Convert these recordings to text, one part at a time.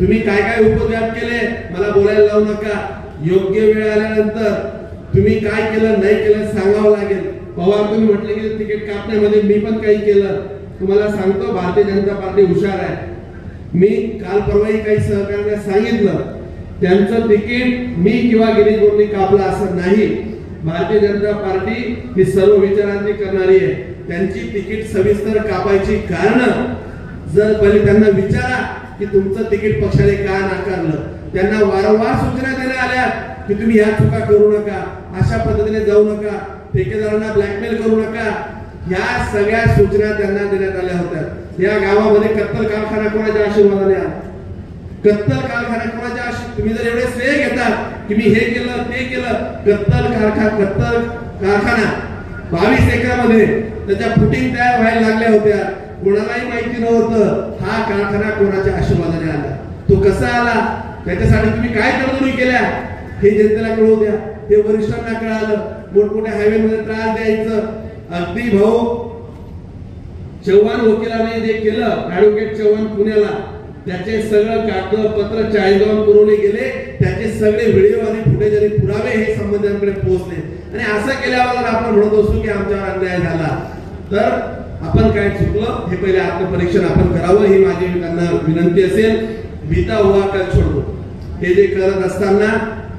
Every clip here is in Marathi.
तुम्ही काय काय उपद्व्याप केले? मला बोलायला लावू नका. योग्य वेळ आल्यानंतर तुम्ही काय केलं नाही केलं सांगावं लागेल. पवार तुम्ही म्हटले की तिकीट कापण्यामध्ये मी पण काही केलं. तुम्हाला सांगतो भारतीय जनता पार्टी हुशार आहे. मी काल परवाही काही सहकार्यांना सांगितलं त्यांचं तिकीट मी किंवा गिरीश बोरने कापलं असं नाही. भारतीय जनता पार्टी ही सर्व विचारांनी करणारी आहे. त्यांची तिकीट सविस्तर कापायची कारण जर पहिले त्यांना विचारा की तुमचं तिकीट पक्षाने का नाकारलं? त्यांना वारंवार सूचना देण्यात आल्या की तुम्ही ह्या चुका करू नका अशा पद्धतीने जाऊ नका ठेकेदारांना ब्लॅकमेल करू नका. ह्या सगळ्या सूचना त्यांना देण्यात आल्या होत्या. या गावामध्ये कत्तल कारखाना कोणाच्या आशीर्वादाने आला? कत्तल कारखाना कोणाच्या आशी- तुम्ही जर एवढे श्रेय घेता की मी हे केलं ते केलं कत्तल कारखाना कत्तल कारखाना बावीस एकरामध्ये त्याच्या फुटिंग तयार व्हायला लागल्या होत्या. कोणालाही माहिती नव्हतं. हा कारखाना कोणाच्या आशीर्वादाने आला? तो कसा आला? त्याच्यासाठी तुम्ही काय तरतुदी केल्या? हे जनतेला कळू द्या. हे वरिष्ठांना कळालं. मोठमोठ्या हायवे मध्ये त्रास द्यायचं. अगदी भाऊ चव्हाण वकिलाने जे केलं ऍडव्होकेट चव्हाण पुण्याला त्याचे सगळं कागदपत्र चाळीसगाव पुरवले गेले. त्याचे सगळे व्हिडिओ आणि फुटेज आणि पुरावे हे संबंधितांकडे पोहोचले. आणि असं केल्यावर आपण म्हणत असतो की आमच्यावर अन्याय झाला. तर आपण काय चुकलं हे पहिले आत्मपरीक्षण आपण करावं ही माझी त्यांना विनंती असेल. भीता हुआ कल छोडो हे जे करत असताना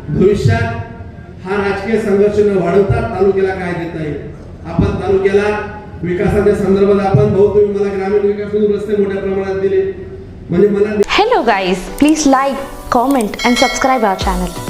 भविष्यात हा राजकीय संघर्ष न वाढवता तालुक्याला काय देता येईल? आपण तालुक्याला विकासाच्या संदर्भात आपण भाऊ तुम्ही मला ग्रामीण विकास रस्ते मोठ्या प्रमाणात दिले. म्हणजे मला hello guys please like comment and subscribe our channel